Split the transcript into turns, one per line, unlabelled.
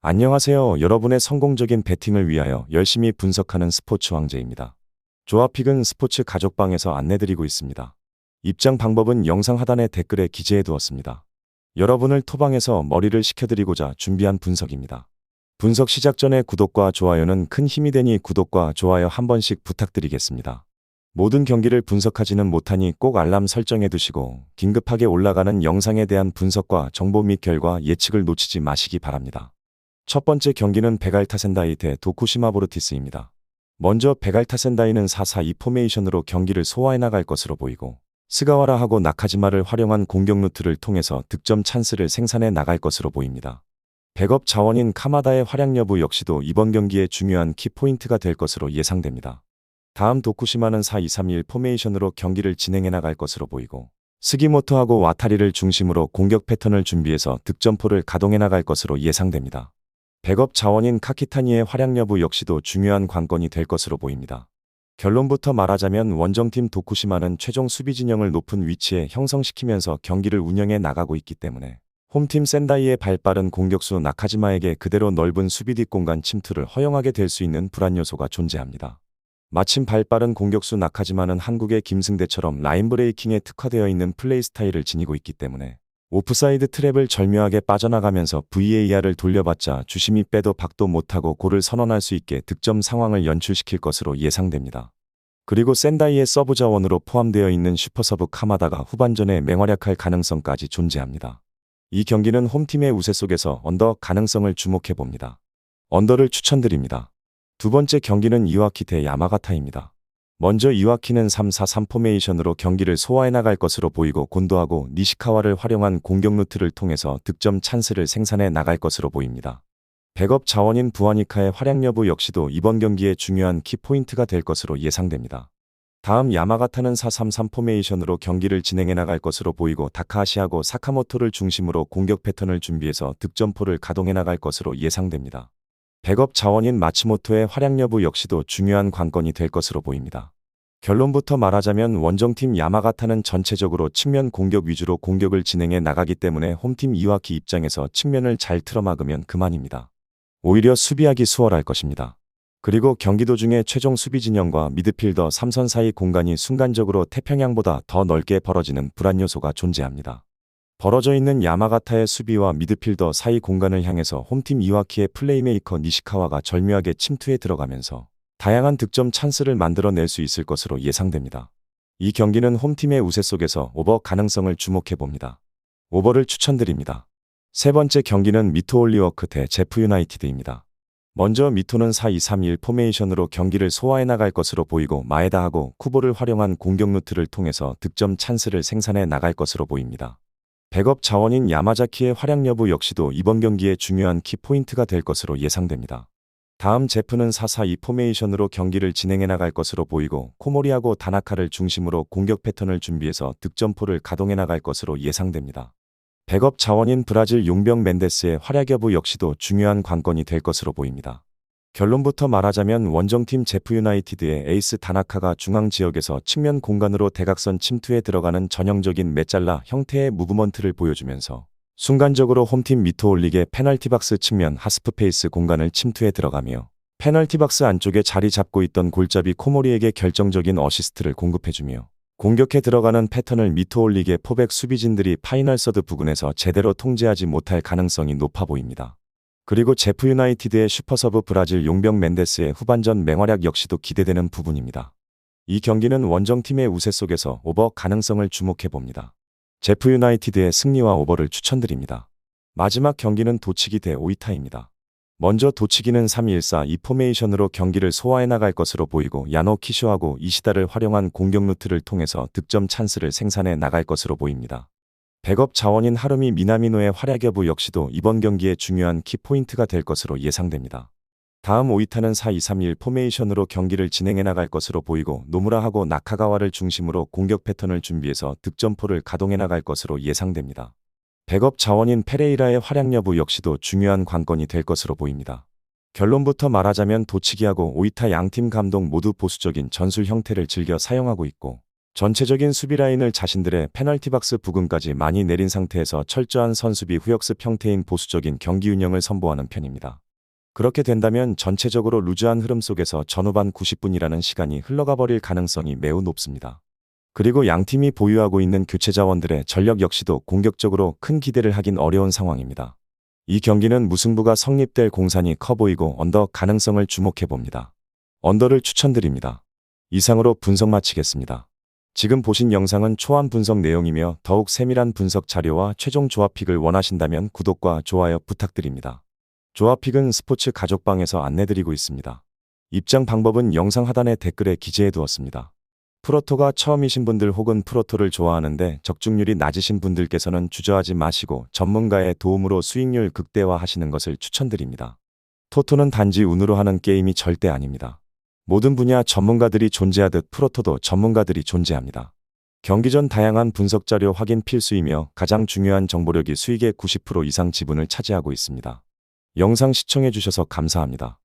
안녕하세요. 여러분의 성공적인 배팅을 위하여 열심히 분석하는 스포츠 왕제입니다. 조합픽은 스포츠 가족방에서 안내드리고 있습니다. 입장 방법은 영상 하단의 댓글에 기재해 두었습니다. 여러분을 토방에서 머리를 식혀드리고자 준비한 분석입니다. 분석 시작 전에 구독과 좋아요는 큰 힘이 되니 구독과 좋아요 한 번씩 부탁드리겠습니다. 모든 경기를 분석하지는 못하니 꼭 알람 설정해 두시고 긴급하게 올라가는 영상에 대한 분석과 정보 및 결과 예측을 놓치지 마시기 바랍니다. 첫 번째 경기는 베갈타 센다이 대 도쿠시마 보르티스입니다. 먼저 베갈타 센다이는 4-4-2 포메이션으로 경기를 소화해 나갈 것으로 보이고 스가와라하고 나카지마를 활용한 공격 루트를 통해서 득점 찬스를 생산해 나갈 것으로 보입니다. 백업 자원인 카마다의 활약 여부 역시도 이번 경기에 중요한 키포인트가 될 것으로 예상됩니다. 다음 도쿠시마는 4-2-3-1 포메이션으로 경기를 진행해 나갈 것으로 보이고 스기모토하고 와타리를 중심으로 공격 패턴을 준비해서 득점포를 가동해 나갈 것으로 예상됩니다. 백업 자원인 카키타니의 활약 여부 역시도 중요한 관건이 될 것으로 보입니다. 결론부터 말하자면 원정팀 도쿠시마는 최종 수비 진영을 높은 위치에 형성시키면서 경기를 운영해 나가고 있기 때문에 홈팀 센다이의 발빠른 공격수 나카지마에게 그대로 넓은 수비 뒷공간 침투를 허용하게 될 수 있는 불안 요소가 존재합니다. 마침 발빠른 공격수 나카지마는 한국의 김승대처럼 라인 브레이킹에 특화되어 있는 플레이 스타일을 지니고 있기 때문에 오프사이드 트랩을 절묘하게 빠져나가면서 VAR을 돌려봤자 주심이 빼도 박도 못하고 골을 선언할 수 있게 득점 상황을 연출시킬 것으로 예상됩니다. 그리고 센다이의 서브 자원으로 포함되어 있는 슈퍼서브 카마다가 후반전에 맹활약할 가능성까지 존재합니다. 이 경기는 홈팀의 우세 속에서 언더 가능성을 주목해 봅니다. 언더를 추천드립니다. 두 번째 경기는 이와키 대 야마가타입니다. 먼저 이와키는 3-4-3 포메이션으로 경기를 소화해 나갈 것으로 보이고 곤도하고 니시카와를 활용한 공격 루트를 통해서 득점 찬스를 생산해 나갈 것으로 보입니다. 백업 자원인 부아니카의 활약 여부 역시도 이번 경기에 중요한 키포인트가 될 것으로 예상됩니다. 다음 야마가타는 4-3-3 포메이션으로 경기를 진행해 나갈 것으로 보이고 다카하시하고 사카모토를 중심으로 공격 패턴을 준비해서 득점포를 가동해 나갈 것으로 예상됩니다. 백업 자원인 마츠모토의 활약 여부 역시도 중요한 관건이 될 것으로 보입니다. 결론부터 말하자면 원정팀 야마가타는 전체적으로 측면 공격 위주로 공격을 진행해 나가기 때문에 홈팀 이와키 입장에서 측면을 잘 틀어막으면 그만입니다. 오히려 수비하기 수월할 것입니다. 그리고 경기 도중에 최종 수비 진영과 미드필더 3선 사이 공간이 순간적으로 태평양보다 더 넓게 벌어지는 불안 요소가 존재합니다. 벌어져 있는 야마가타의 수비와 미드필더 사이 공간을 향해서 홈팀 이와키의 플레이메이커 니시카와가 절묘하게 침투해 들어가면서 다양한 득점 찬스를 만들어낼 수 있을 것으로 예상됩니다. 이 경기는 홈팀의 우세 속에서 오버 가능성을 주목해 봅니다. 오버를 추천드립니다. 세 번째 경기는 미토 올리워크 대 제프 유나이티드입니다. 먼저 미토는 4-2-3-1 포메이션으로 경기를 소화해 나갈 것으로 보이고 마에다하고 쿠보를 활용한 공격 루트를 통해서 득점 찬스를 생산해 나갈 것으로 보입니다. 백업 자원인 야마자키의 활약 여부 역시도 이번 경기에 중요한 키포인트가 될 것으로 예상됩니다. 다음 제프는 4-4-2 포메이션으로 경기를 진행해 나갈 것으로 보이고 코모리하고 다나카를 중심으로 공격 패턴을 준비해서 득점포를 가동해 나갈 것으로 예상됩니다. 백업 자원인 브라질 용병 멘데스의 활약 여부 역시도 중요한 관건이 될 것으로 보입니다. 결론부터 말하자면 원정팀 제프 유나이티드의 에이스 다나카가 중앙 지역에서 측면 공간으로 대각선 침투에 들어가는 전형적인 메잘라 형태의 무브먼트를 보여주면서 순간적으로 홈팀 미토 올릭의 페널티 박스 측면 하스프 페이스 공간을 침투해 들어가며 페널티 박스 안쪽에 자리 잡고 있던 골잡이 코모리에게 결정적인 어시스트를 공급해주며 공격해 들어가는 패턴을 미토 올릭의 포백 수비진들이 파이널 서드 부근에서 제대로 통제하지 못할 가능성이 높아 보입니다. 그리고 제프 유나이티드의 슈퍼서브 브라질 용병 멘데스의 후반전 맹활약 역시도 기대되는 부분입니다. 이 경기는 원정팀의 우세 속에서 오버 가능성을 주목해 봅니다. 제프 유나이티드의 승리와 오버를 추천드립니다. 마지막 경기는 도치기 대 오이타입니다. 먼저 도치기는 3-1-4 이 포메이션으로 경기를 소화해 나갈 것으로 보이고 야노 키쇼하고 이시다를 활용한 공격 루트를 통해서 득점 찬스를 생산해 나갈 것으로 보입니다. 백업 자원인 하루미 미나미노의 활약 여부 역시도 이번 경기에 중요한 키포인트가 될 것으로 예상됩니다. 다음 오이타는 4-2-3-1 포메이션으로 경기를 진행해 나갈 것으로 보이고 노무라하고 나카가와를 중심으로 공격 패턴을 준비해서 득점포를 가동해 나갈 것으로 예상됩니다. 백업 자원인 페레이라의 활약 여부 역시도 중요한 관건이 될 것으로 보입니다. 결론부터 말하자면 도치기하고 오이타 양팀 감독 모두 보수적인 전술 형태를 즐겨 사용하고 있고 전체적인 수비 라인을 자신들의 페널티 박스 부근까지 많이 내린 상태에서 철저한 선수비 후역습 형태인 보수적인 경기 운영을 선보하는 편입니다. 그렇게 된다면 전체적으로 루즈한 흐름 속에서 전후반 90분이라는 시간이 흘러가 버릴 가능성이 매우 높습니다. 그리고 양팀이 보유하고 있는 교체 자원들의 전력 역시도 공격적으로 큰 기대를 하긴 어려운 상황입니다. 이 경기는 무승부가 성립될 공산이 커 보이고 언더 가능성을 주목해 봅니다. 언더를 추천드립니다. 이상으로 분석 마치겠습니다. 지금 보신 영상은 초안 분석 내용이며 더욱 세밀한 분석 자료와 최종 조합픽을 원하신다면 구독과 좋아요 부탁드립니다. 조합픽은 스포츠 가족방에서 안내드리고 있습니다. 입장 방법은 영상 하단에 댓글에 기재해 두었습니다. 프로토가 처음이신 분들 혹은 프로토를 좋아하는데 적중률이 낮으신 분들께서는 주저하지 마시고 전문가의 도움으로 수익률 극대화 하시는 것을 추천드립니다. 토토는 단지 운으로 하는 게임이 절대 아닙니다. 모든 분야 전문가들이 존재하듯 프로토도 전문가들이 존재합니다. 경기 전 다양한 분석 자료 확인 필수이며 가장 중요한 정보력이 수익의 90% 이상 지분을 차지하고 있습니다. 영상 시청해 주셔서 감사합니다.